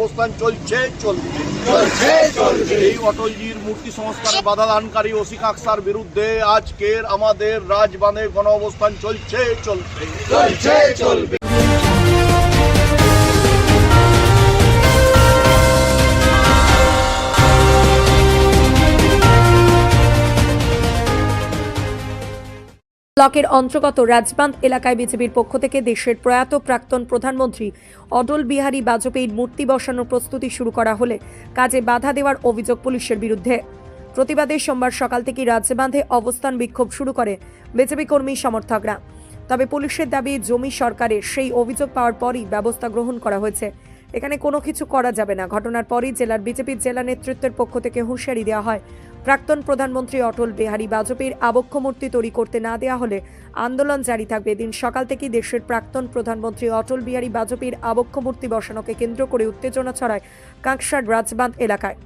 অবস্থান চলছে চলবে। চলছে এই অটলজির মূর্তি সংস্কারে বাধা দানকারী ওসি কাকসার বিরুদ্ধে আজকের আমাদের রাজবাঁধে গণ অবস্থান চলছে চলবে। চলছে চলবে। ব্লকের অন্তর্গত রাজবাঁধ এলাকায় বিজেপির পক্ষ থেকে দেশের প্রয়াত প্রাক্তন প্রধানমন্ত্রী অটল বিহারী বাজপেয়ীর মূর্তি বসানোর প্রস্তুতি শুরু করা হলে কাজে বাধা দেওয়ার অভিযোগ পুলিশের বিরুদ্ধে। প্রতিবাদে সোমবার সকাল থেকে রাজবাঁধে অবস্থান বিক্ষোভ শুরু করে বিজেপি কর্মী সমর্থকরা। তবে পুলিশের দাবি, জমি সরকারের সেই অভিযোগ পাওয়ার পরই ব্যবস্থা গ্রহণ করা হয়েছে। এখানে কোনো কিছু করা যাবে না। ঘটনার পরই জেলার বিজেপির জেলা নেতৃত্বের পক্ষ থেকে হুঁশিয়ারি দেওয়া হয়। প্রাক্তন প্রধানমন্ত্রী অটল বিহারী বাজপেয়ীর আবক্ষ মূর্তি তৈরি করতে না দেওয়া হলে আন্দোলন জারি থাকবে। এদিন সকাল থেকেই দেশের প্রাক্তন প্রধানমন্ত্রী অটল বিহারী বাজপেয়ীর আবক্ষ মূর্তি বসানোকে কেন্দ্র করে উত্তেজনা ছড়ায় কাঁকসার রাজবাঁধ এলাকায়।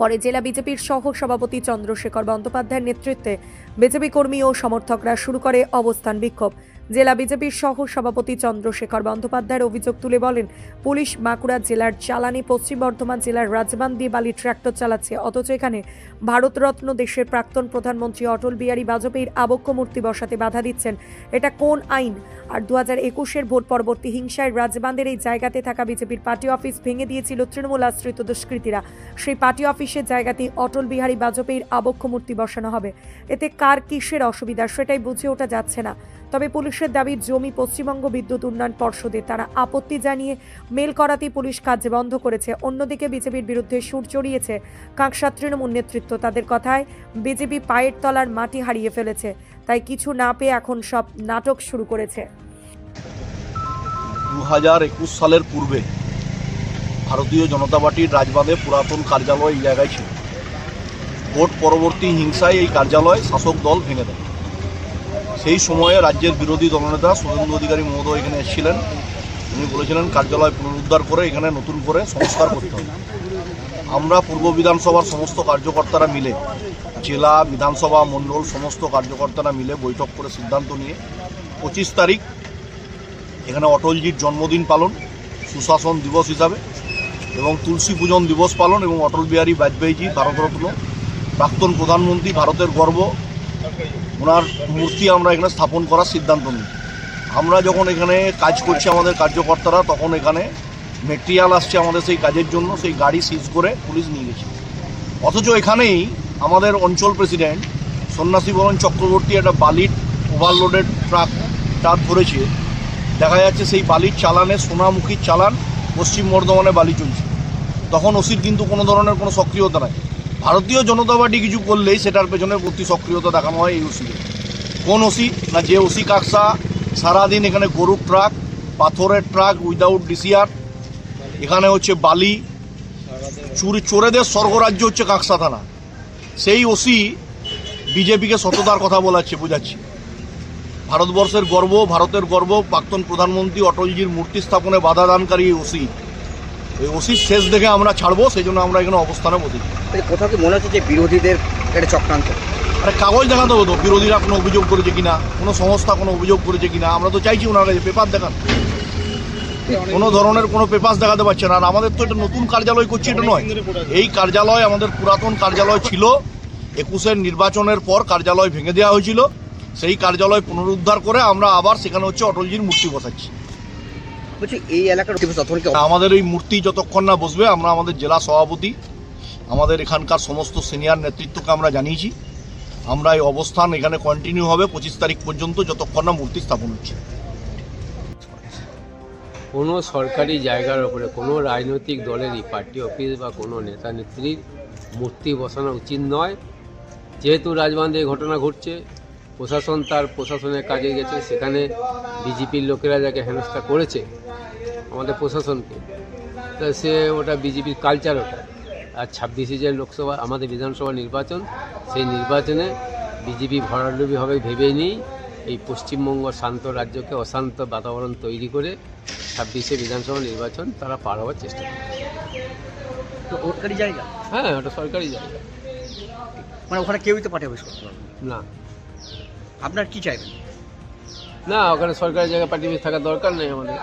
পরে জেলা বিজেপির সহ সভাপতি চন্দ্রশেখর বন্দ্যোপাধ্যায়ের নেতৃত্বে বিজেপি কর্মী ও সমর্থকরা শুরু করে অবস্থান বিক্ষোভ। জেলা বিজেপির সহ সভাপতি চন্দ্রশেখর বন্দ্যোপাধ্যায়ের অভিযোগ তুলে বলেন, পুলিশ বাঁকুড়া জেলার চালানি, পশ্চিম বর্ধমান জেলার রাজবান দিয়ে বালি ট্র্যাক্টর চালাচ্ছে। অথচ এখানে ভারতরত্ন দেশের প্রাক্তন প্রধানমন্ত্রী অটল বিহারী বাজপেয়ীর আবক্ষ মূর্তি বসাতে বাধা দিচ্ছেন। এটা কোন আইন? আর দু হাজার একুশের ভোট পরবর্তী হিংসায় রাজবান্ধের এই জায়গাতে থাকা বিজেপির পার্টি অফিস ভেঙে দিয়েছিল তৃণমূল আশ্রিত দুষ্কৃতীরা। সেই পার্টি অফিসের জায়গাতেই অটল বিহারী বাজপেয়ীর আবক্ষ মূর্তি বসানো হবে। এতে কার কিসের অসুবিধা সেটাই বুঝে ওঠা যাচ্ছে না। তবে পুলিশের দাবি, জমি পশ্চিমবঙ্গ বিদ্যুৎ উন্নয়ন পর্ষদে তারা আপত্তি জানিয়ে মেল করাতেই পুলিশ কাজ বন্ধ করেছে। অন্যদিকে বিজেপির বিরুদ্ধে সুর চড়িয়েছে কাঁকসা তৃণমূল নেতৃত্ব। তাদের কথায় বিজেপি পায়ের তলার মাটি হারিয়ে ফেলেছে। তাই কিছু না পেয়ে এখন সব নাটক শুরু করেছে। দু হাজার একুশ সালের পূর্বে ভারতীয় জনতা পার্টির রাজবাঁধে পুরাতন কার্যালয় এই জায়গায় ছিল। ভোট পরবর্তী হিংসায় এই কার্যালয় শাসক দল ভেঙে দেয়। সেই সময়ে রাজ্যের বিরোধী দলনেতা শুভেন্দু অধিকারী মহোদয় এখানে এসেছিলেন। উনি বলেছিলেন, কার্যালয় পুনরুদ্ধার করে এখানে নতুন করে সংস্কার করতে হবে। আমরা পূর্ব বিধানসভার সমস্ত কার্যকর্তারা মিলে, জেলা বিধানসভা মণ্ডল সমস্ত কার্যকর্তারা মিলে বৈঠক করে সিদ্ধান্ত নিয়ে পঁচিশ তারিখ এখানে অটলজির জন্মদিন পালন, সুশাসন দিবস হিসাবে এবং তুলসী পূজন দিবস পালন এবং অটল বিহারী বাজপেয়ীজি, ভারতরত্ন, প্রাক্তন প্রধানমন্ত্রী, ভারতের গর্ব ওনার মূর্তি আমরা এখানে স্থাপন করার সিদ্ধান্ত নিই। আমরা যখন এখানে কাজ করছি আমাদের কার্যকর্তারা, তখন এখানে মেটেরিয়াল আসছে আমাদের সেই কাজের জন্য, সেই গাড়ি সিজ করে পুলিশ নিয়ে গেছে। অথচ এখানেই আমাদের অঞ্চল প্রেসিডেন্ট সন্ন্যাসী বরণ চক্রবর্তী একটা বালির ওভারলোডেড ট্রাক ট্রাক ধরেছে। দেখা যাচ্ছে সেই বালির চালানে সোনামুখীর চালান পশ্চিম বর্ধমানে বালি চলছে। তখন ওসির কিন্তু কোনো ধরনের কোনো সক্রিয়তা নাই। ভারতীয় জনতা পার্টি কিছু করলেই সেটার পেছনে প্রতি সক্রিয়তা দেখানো হয় এই ওসিকে কোন ওসি? না, যে ওসি কাকসা সারাদিন এখানে গরুর ট্রাক, পাথরের ট্রাক উইদাউট ডিসিআর এখানে হচ্ছে বালি, চুরি, চোরেদের স্বর্গরাজ্য হচ্ছে কাকসা থানা। সেই ওসি বিজেপিকে সততার কথা বলাচ্ছে, বোঝাচ্ছে। ভারতবর্ষের গর্ব, ভারতের গর্ব, প্রাক্তন প্রধানমন্ত্রী অটলজির মূর্তি স্থাপনে বাধা দানকারী ওসি। এই ওসির শেষ দেখে আমরা ছাড়বো সেই জন্য আমরা এখানে অবস্থানে বসেছি তাহলে কোথাও কি মনে হচ্ছে যে বিরোধীদের একটা চক্রান্ত? আরে কাগজ দেখাতে হতো বিরোধীরা কোনো অভিযোগ করেছে কিনা কোনো সংস্থা কোনো অভিযোগ করেছে কিনা আমরা তো চাইছি ওনার কাছে পেপার দেখান। কোনো ধরনের কোনো পেপার দেখাতে পারছে না আর আমাদের তো এটা নতুন কার্যালয় করছি এটা নয়। এই কার্যালয় আমাদের পুরাতন কার্যালয় ছিল একুশের নির্বাচনের পর কার্যালয় ভেঙে দেওয়া হয়েছিল সেই কার্যালয় পুনরুদ্ধার করে আমরা আবার সেখানে হচ্ছে অটলজির মূর্তি বসাচ্ছি। বলছি এই এলাকার আমাদের এই মূর্তি যতক্ষণ না বসবে আমরা আমাদের জেলা সভাপতি আমাদের এখানকার সমস্ত সিনিয়র নেতৃত্বকে আমরা জানিয়েছি। আমরা এই অবস্থান এখানে কন্টিনিউ হবে পঁচিশ তারিখ পর্যন্ত যতক্ষণ না মূর্তি স্থাপন হচ্ছে। কোনো সরকারি জায়গার ওপরে কোনো রাজনৈতিক দলেরই পার্টি অফিস বা কোনো নেতা নেত্রীর মূর্তি বসানো উচিত নয়। যেহেতু রাজবান্ধে এই ঘটনা ঘটছে প্রশাসন তার প্রশাসনের কাজে গেছে। সেখানে বিজেপির লোকেরা যাকে হেনস্থা করেছে আমাদের প্রশাসনকে তা সে ওটা বিজেপির কালচার ওটা। আর ছাব্বিশে যে লোকসভা আমাদের বিধানসভা নির্বাচন সেই নির্বাচনে বিজেপি ভরাডুবি হবে ভেবে নিই এই পশ্চিমবঙ্গ শান্ত রাজ্যকে অশান্ত বাতাবরণ তৈরি করে ছাব্বিশে বিধানসভা নির্বাচন তারা পার হওয়ার চেষ্টা করছে। সরকারি জায়গা? হ্যাঁ ওটা সরকারি জায়গা। মানে ওখানে কেউই তো পার্টি অফিস করতে পারবে না। আপনার কি চাইবেন? না ওখানে সরকারি জায়গায় পার্টি থাকার দরকার নেই আমাদের।